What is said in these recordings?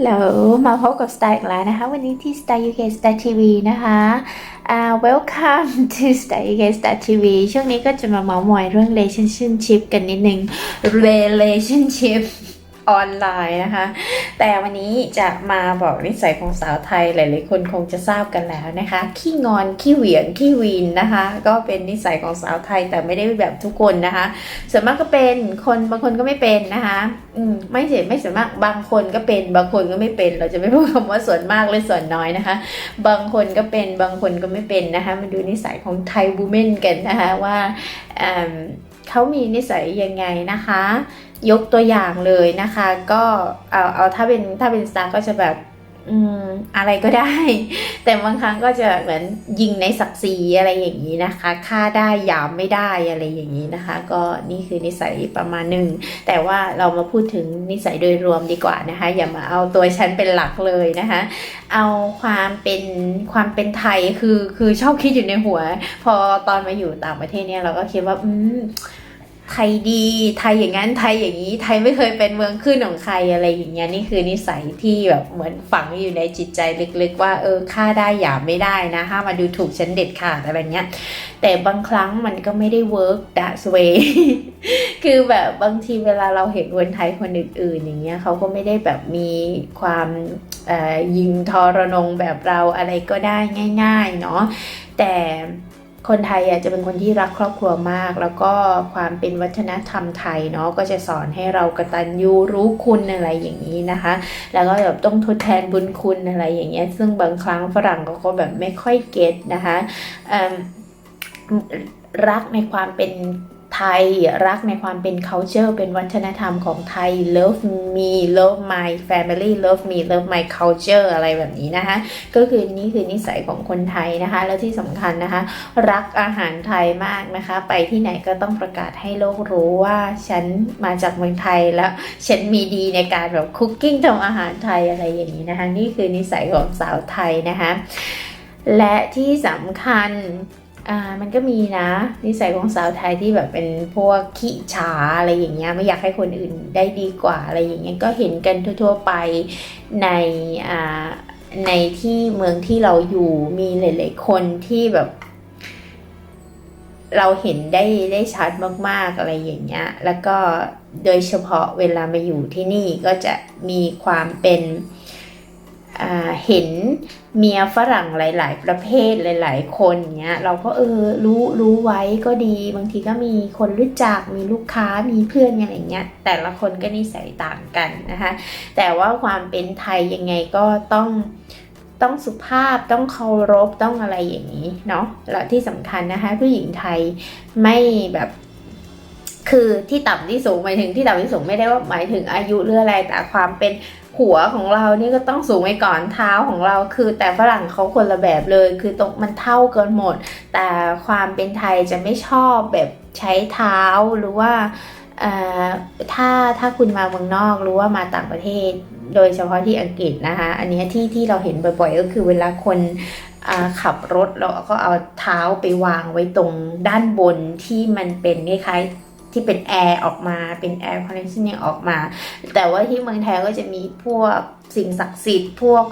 โหลมาพบกับสไตล์อีกแล้วนะคะ วันนี้ที่สไตล์ UK สไตล์ทีวีนะคะ uh, welcome to Style UK ล์ทีวีช่วงนี้ก็จะมาเมาส์มอยเรื่อง relationship กันนิดนึง relationship ออนไลน์นะคะ แต่วันนี้จะมาบอกนิสัยของสาวไทยหลายๆคนคงจะทราบกันแล้วนะคะ ขี้งอนขี้เหวี่ยงขี้วีนนะคะ ก็เป็นนิสัยของสาวไทยแต่ไม่ได้แบบทุกคนนะคะ ส่วนมากก็เป็นคนบางคนก็ไม่เป็นนะคะอืมไม่เสียไม่ส่วนมากบางคนก็เป็นบางคนก็ไม่เป็น เราจะไม่พูดคำว่าส่วนมากหรือส่วนน้อยนะคะ บางคนก็เป็นบางคนก็ไม่เป็นนะคะมาดูนิสัยของไทยบูเมนกันนะคะว่าอืมเขามีนิสัยยังไงนะคะ ยกตัวอย่างเลยนะคะ ก็เอาเอาถ้าเป็นถ้าเป็นสตาร์ก็จะแบบอืมอะไรก็ได้ แต่บางครั้งก็จะเหมือนยิงในศักดิ์ศรีอะไรอย่างนี้นะคะฆ่าได้ยามไม่ได้อะไรอย่างนี้นะคะ ก็นี่คือนิสัยประมาณหนึ่งแต่ว่าเรามาพูดถึงนิสัยโดยรวมดีกว่านะคะ อย่ามาเอาตัวฉันเป็นหลักเลยนะคะ เอาความเป็นความเป็นไทยคือคือชอบคิดอยู่ในหัว พอตอนมาอยู่ต่างประเทศเนี่ยเราก็คิดว่าอืม ไทยดีไทยอย่างนั้นไทยอย่างนี้ ไทยไม่เคยเป็นเมืองขึ้นของใครอะไรอย่างเงี้ยนี่คือนิสัยที่แบบเหมือนฝังอยู่ในจิตใจลึกๆว่าเออค่าได้หยามไม่ได้นะห้ามาดูถูกฉันเด็ดขาดอะไรเงี้ยแต่บางครั้งมันก็ไม่ได้เวิร์กดัสเวคือแบบบางทีเวลาเราเห็นคนไทยคนอื่นๆ อย่างเงี้ยเขาก็ไม่ได้แบบมีความเอ่อยิงทรนงแบบเราอะไรก็ได้ง่าย ๆ เนาะแต่ คนไทยอะจะเป็นคนที่รักครอบครัวมาก แล้วก็ความเป็นวัฒนธรรมไทยเนาะก็จะสอนให้เรากระตันยูรู้คุณอะไรอย่างนี้นะคะ แล้วก็แบบต้องทดแทนบุญคุณอะไรอย่างเงี้ยซึ่งบางครั้งฝรั่งเขาก็แบบไม่ค่อยเก็ตนะคะรักในความเป็น ไทยรักในความเป็น culture เป็นวัฒนธรรมของไทย love me love my family love me love my culture อะไรแบบนี้นะคะก็คือนี่คือนิสัยของคนไทยนะคะ แล้วที่สำคัญนะคะ รักอาหารไทยมากนะคะ ไปที่ไหนก็ต้องประกาศให้โลกรู้ว่าฉันมาจากเมืองไทยแล้วฉันมีดีในการแบบคุกกิ้งทำอาหารไทยอะไรอย่างนี้นะคะ นี่คือนิสัยของสาวไทยนะคะ และที่สำคัญ อ่ามันก็มีนะ นิสัยของสาวไทยที่แบบเป็นพวกขี้ฉาอะไรอย่างเงี้ยไม่อยากให้คนอื่นได้ดีกว่าอะไรอย่างเงี้ยก็เห็นกันทั่วๆไปในอ่าในที่เมืองที่เราอยู่มีหลายๆคนที่แบบ เราเห็นได้ได้ชัดมากๆอะไรอย่างเงี้ย แล้วก็โดยเฉพาะเวลามาอยู่ที่นี่ก็จะมีความเป็น เห็นเมียฝรั่งหลาย ๆ ประเภทหลาย ๆ คนเนี้ยเราก็เออรู้รู้ไว้ก็ดี บางทีก็มีคนรู้จักมีลูกค้ามีเพื่อนอะไรเงี้ยแต่ละคนก็นิสัยต่างกันนะคะแต่ว่าความเป็นไทยยังไงก็ต้องต้องสุภาพต้องเคารพต้องอะไรอย่างนี้เนาะแล้วที่สำคัญนะคะผู้หญิงไทยไม่แบบ คือที่ต่ำที่สูงหมายถึงที่ต่ำที่สูงไม่ได้ว่าหมายถึงอายุหรืออะไรแต่ความเป็นหัวของเรานี่ก็ต้องสูงไว้ก่อนเท้าของเราคือแต่ฝรั่งเขาคนละแบบเลย คือตรงมันเท่ากันหมด แต่ความเป็นไทยจะไม่ชอบแบบใช้เท้าหรือว่าถ้าถ้าคุณมาเมืองนอกหรือว่ามาต่างประเทศ โดยเฉพาะที่อังกฤษนะคะ อันนี้ที่ที่เราเห็นบ่อยๆ ก็คือเวลาคนขับรถเราก็เอาเท้าไปวางไว้ตรงด้านบนที่มันเป็นคล้ายๆ ที่เป็นแอร์ออกมาเป็นแอร์คอนดิชเนอร์ออกมา แต่ว่าที่เมืองไทยก็จะมีพวกสิ่งศักดิ์สิทธิ์พวก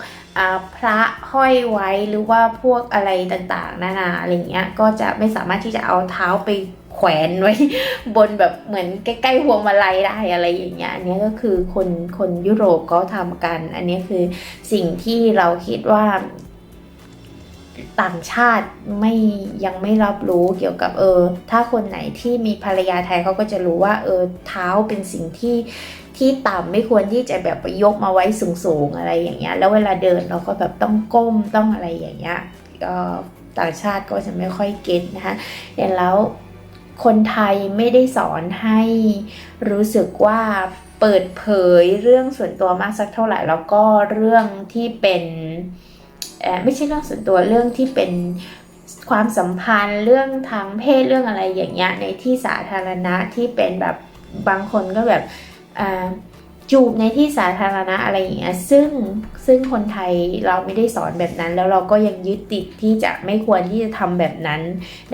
พระห้อยไว้หรือว่าพวกอะไรต่างๆนานาอะไรเงี้ยก็จะไม่สามารถที่จะเอาเท้าไปแขวนไว้บนแบบเหมือนใกล้ๆพวงมาลัยได้อะไรอย่างเงี้ยอันนี้ก็คือคนคนยุโรปก็ทำกัน อันนี้คือสิ่งที่เราคิดว่า ต่างชาติไม่ยังไม่รับรู้เกี่ยวกับเออ ถ้าคนไหนที่มีภรรยาไทยเขาก็จะรู้ว่าเออเท้าเป็นสิ่งที่ที่ต่ำไม่ควรที่จะแบบไปยกมาไว้สูงๆอะไรอย่างเงี้ย แล้วเวลาเดินเราก็แบบต้องก้มต้องอะไรอย่างเงี้ยก็ต่างชาติก็จะไม่ค่อยเก็ตนะคะแต่แล้วคนไทยไม่ได้สอนให้รู้สึกว่าเปิดเผยเรื่องส่วนตัวมากสักเท่าไหร่ แล้วก็เรื่องที่เป็น ไม่ใช่เรื่องส่วนตัวเรื่องที่เป็นความสัมพันธ์เรื่องทางเพศเรื่องอะไรอย่างเงี้ยในที่สาธารณะที่เป็นแบบบางคนก็แบบอ่า จูบในที่สาธารณะอะไรอย่างเงี้ยซึ่งซึ่งคนไทยเราไม่ได้สอนแบบนั้น แล้วเราก็ยังยึดติดที่จะไม่ควรที่จะทำแบบนั้น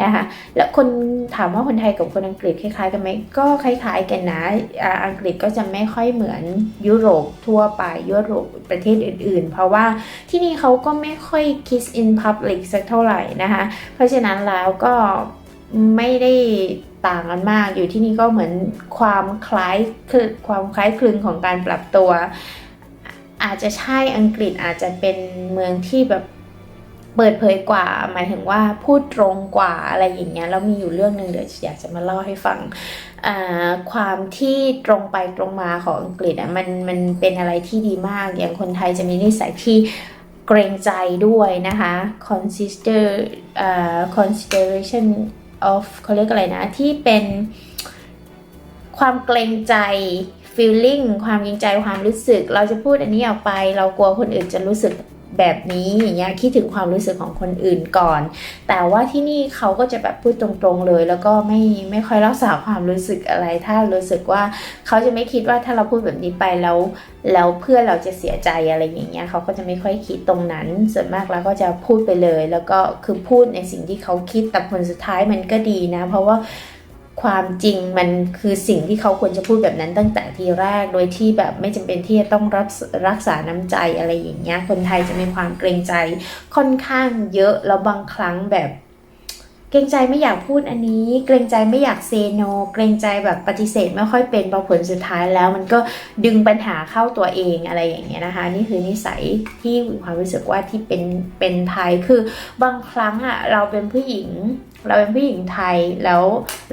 นะคะแล้วคนถามว่าคนไทยกับคนอังกฤษคล้ายๆกันไหมก็คล้าย ๆ กันนะอ่าอังกฤษก็จะไม่ค่อยเหมือนยุโรปทั่วไปยุโรปประเทศอื่น ๆ เพราะว่าที่นี่เขาก็ไม่ค่อย kiss in public สักเท่าไหร่นะคะเพราะฉะนั้นแล้วก็ไม่ได้ ต่างกันมาก อยู่ที่นี่ก็เหมือนความคล้ายคือความคล้ายคลึงของการปรับตัว อาจจะใช่อังกฤษอาจจะเป็นเมืองที่แบบเปิดเผยกว่า หมายถึงว่าพูดตรงกว่าอะไรอย่างเงี้ยแล้วมีอยู่เรื่องหนึ่งเดี๋ยวอยากจะมาเล่าให้ฟังความที่ตรงไปตรงมาของอังกฤษอะมันมันเป็นอะไรที่ดีมาก อย่างคนไทยจะมีนิสัยที่เกรงใจด้วยนะคะ consider อ่า consideration of เขาเรียกอะไรนะ ที่เป็นความเกรงใจ feeling ความเกรงใจความรู้สึก เราจะพูดอันนี้ออกไป เรากลัวคนอื่นจะรู้สึก แบบนี้อย่างเงี้ยคิดถึงความรู้สึกของคนอื่นก่อน แต่ว่าที่นี่เขาก็จะแบบพูดตรงๆเลย แล้วก็ไม่ไม่ค่อยรักษาความรู้สึกอะไร ถ้ารู้สึกว่าเขาจะไม่คิดว่าถ้าเราพูดแบบนี้ไปแล้วแล้วเพื่อนเราจะเสียใจอะไรอย่างเงี้ยเขาก็จะไม่ค่อยคิดตรงนั้น ส่วนมากแล้วก็จะพูดไปเลย แล้วก็คือพูดในสิ่งที่เขาคิดแต่ผลสุดท้ายมันก็ดีนะ เพราะว่า ความจริงมันคือสิ่งที่เขาควรจะพูดแบบนั้นตั้งแต่ทีแรก โดยที่แบบไม่จำเป็นที่จะต้องรับรักษาน้ำใจอะไรอย่างเงี้ยคนไทยจะมีความเกรงใจค่อนข้างเยอะแล้วบางครั้งแบบ เกรงใจไม่อยากพูดอันนี้ เกรงใจไม่อยากเซโน เกรงใจแบบปฏิเสธไม่ค่อยเป็นพอผลสุดท้ายแล้ว มันก็ดึงปัญหาเข้าตัวเองอะไรอย่างเงี้ยนะคะ นี่คือนิสัยที่มีความรู้สึกว่าที่เป็นเป็นไทยคือบางครั้งอะเราเป็นผู้หญิง เราเป็นผู้หญิงไทยแล้ว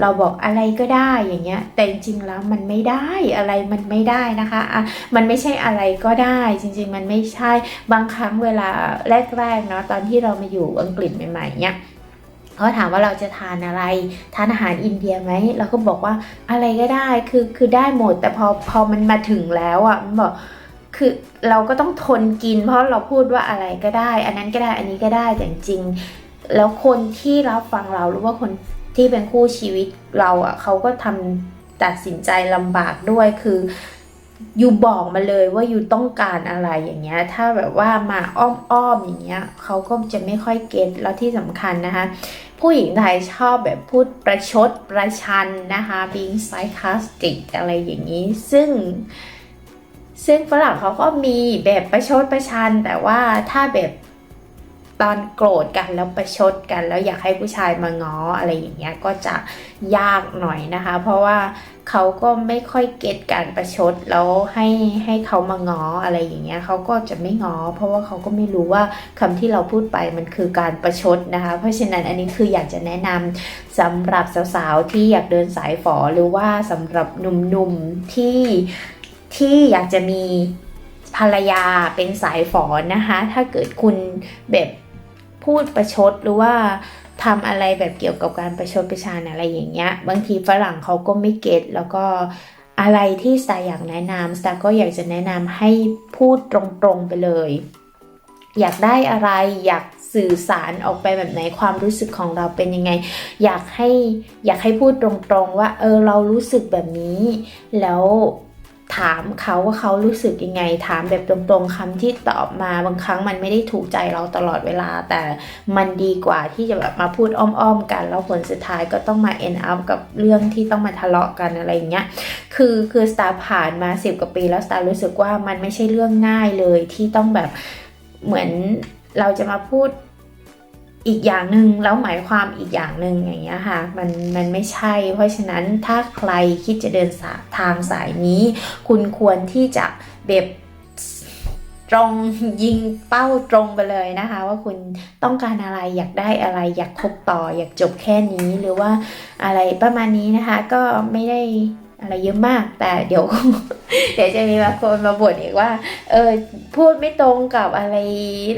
เราบอกอะไรก็ได้อย่างเงี้ย แต่จริงๆแล้วมันไม่ได้อะไรมันไม่ได้นะคะอะมันไม่ใช่อะไรก็ได้จริง ๆ มันไม่ใช่บางครั้งเวลาแรกๆเนาะตอนที่เรามาอยู่อังกฤษใหม่ๆเนี่ย เขาถามว่าเราจะทานอะไร ทานอาหารอินเดียไหมเราก็บอกว่าอะไรก็ได้คือคือได้หมด แต่พอพอมันมาถึงแล้วอะมันบอกคือเราก็ต้องทนกิน เพราะเราพูดว่าอะไรก็ได้ อันนั้นก็ได้อันนี้ก็ได้แต่จริง แล้วคนที่รับฟังเราหรือว่าคนที่เป็นคู่ชีวิตเราอะเขาก็ทำตัดสินใจลำบากด้วยคือ อยู่บอกมาเลยว่าอยู่ต้องการอะไรอย่างเงี้ย ถ้าแบบว่ามาอ้อมๆอย่างเงี้ยเขาก็จะไม่ค่อยเก็ตแล้วที่สำคัญนะคะ ผู้หญิงไทยชอบแบบพูดประชดประชันนะคะ being sarcastic อะไรอย่างนี้ ซึ่ง ซึ่งฝรั่งเขาก็มีแบบประชดประชัน แต่ว่าถ้าแบบตอนโกรธกันแล้วประชดกัน แล้วอยากให้ผู้ชายมาง้ออะไรอย่างเงี้ยก็จะยากหน่อยนะคะ เพราะว่า เขาก็ไม่ค่อยเก็ตการประชดแล้วให้ให้เขามาง้ออะไรอย่างเงี้ยเขาก็จะไม่ง้อเพราะว่าเขาก็ไม่รู้ว่าคำที่เราพูดไปมันคือการประชดนะคะ เพราะฉะนั้นอันนี้คืออยากจะแนะนำสำหรับสาวๆที่อยากเดินสายฝอหรือว่าสำหรับหนุ่มๆที่ที่อยากจะมีภรรยาเป็นสายฝอนะคะ ถ้าเกิดคุณแบบพูดประชดหรือว่า ทำอะไรแบบเกี่ยวกับการประชดประชานอะไรอย่างเงี้ย บางทีฝรั่งเขาก็ไม่เก็ตแล้วก็อะไรที่สตาร์อยากแนะนำสตาร์ก็อยากจะแนะนำให้พูดตรงๆไปเลย อยากได้อะไรอยากสื่อสารออกไปแบบไหนความรู้สึกของเราเป็นยังไง อยากให้อยากให้พูดตรงๆว่าเออเรารู้สึกแบบนี้ แล้ว ถามเขาว่าเขารู้สึกยังไง ถามแบบตรงๆคำที่ตอบมาบางครั้งมันไม่ได้ถูกใจเราตลอดเวลา แต่มันดีกว่าที่จะแบบมาพูดอ้อมๆกัน แล้วผลสุดท้ายก็ต้องมา end up กับเรื่องที่ต้องมาทะเลาะกันอะไรอย่างเงี้ยคือคือสตาร์ผ่านมาสิบกว่าปี แล้วสตาร์รู้สึกว่ามันไม่ใช่เรื่องง่ายเลยที่ต้องแบบเหมือนเราจะมาพูด อีกอย่างหนึ่งแล้วหมายความอีกอย่างหนึ่งอย่างเงี้ยค่ะมันมันไม่ใช่ เพราะฉะนั้นถ้าใครคิดจะเดินาทางสายนี้ คุณควรที่จะแบบตรงยิงเป้าตรงไปเลยนะคะ ว่าคุณต้องการอะไรอยากได้อะไร อยากคบต่อ อยากจบแค่นี้หรือว่าอะไรประมาณนี้นะคะ ก็ไม่ได้ อะไรเยอะมาก แต่เดี๋ยว เดี๋ยวจะมีบางคนมาบ่นอีกว่า เออพูดไม่ตรงกับอะไร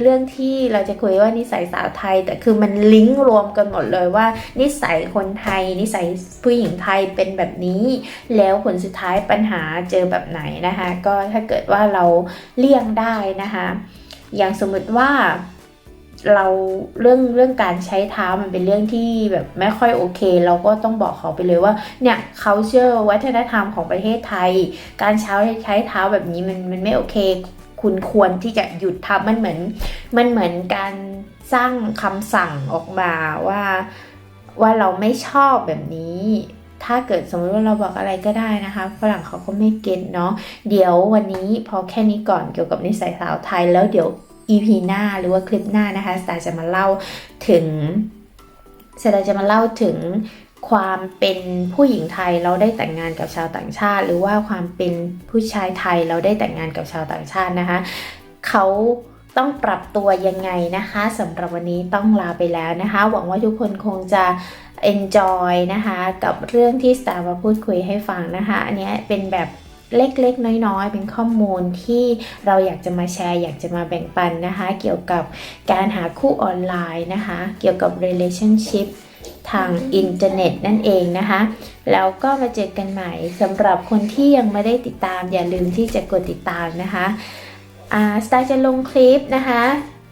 เรื่องที่เราจะคุยว่านิสัยสาวไทย แต่คือมันลิงก์รวมกันหมดเลยว่า นิสัยคนไทย นิสัยผู้หญิงไทยเป็นแบบนี้ แล้วผลสุดท้ายปัญหาเจอแบบไหนนะคะ ก็ถ้าเกิดว่าเราเลี่ยงได้นะคะ อย่างสมมติว่า เราเรื่องเรื่องการใช้เท้ามันเป็นเรื่องที่แบบไม่ค่อยโอเค เราก็ต้องบอกเขาไปเลยว่าเนี่ยเขาเชื่อวัฒนธรรมของประเทศไทย การใช้ใช้เท้าแบบนี้มันมันไม่โอเค คุณควรที่จะหยุดทำมันเหมือน มันเหมือนการสร้างคำสั่งออกมาว่าว่าเราไม่ชอบแบบนี้ ถ้าเกิดสมมติว่าเราบอกอะไรก็ได้นะคะฝรั่งเขาก็ไม่เก็ตเนาะเดี๋ยววันนี้พอแค่นี้ก่อนเกี่ยวกับนิสัยสาวไทยแล้วเดี๋ยว EP หน้าหรือว่าคลิปหน้านะคะสตาร์จะมาเล่าถึงสตาร์จะมาเล่าถึงความเป็นผู้หญิงไทยเราได้แต่งงานกับชาวต่างชาติ หรือว่าความเป็นผู้ชายไทยเราได้แต่งงานกับชาวต่างชาตินะคะเขาต้องปรับตัวยังไงนะคะสำหรับวันนี้ต้องลาไปแล้วนะคะ หวังว่าทุกคนคงจะ enjoy นะคะ กับเรื่องที่สตาร์มาพูดคุยให้ฟังนะคะ อันนี้เป็นแบบ เล็กๆ น้อยๆ เป็นข้อมูลที่เราอยากจะมาแชร์ อยากจะมาแบ่งปันนะคะ เกี่ยวกับการหาคู่ออนไลน์นะคะ เกี่ยวกับ relationship ทางอินเทอร์เน็ตนั่นเองนะคะ แล้วก็มาเจอกันใหม่สำหรับคนที่ยังไม่ได้ติดตาม อย่าลืมที่จะกดติดตามนะคะอ่าสตาร์จะลงคลิปนะคะ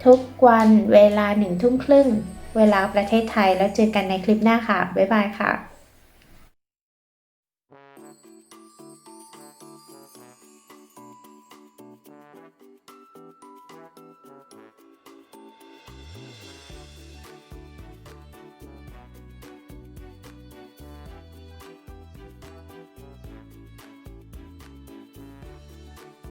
ทุกวันเวลาหนึ่งทุ่มครึ่ง เวลาประเทศไทยแล้วเจอกันในคลิปหน้าค่ะ บ๊ายบายค่ะ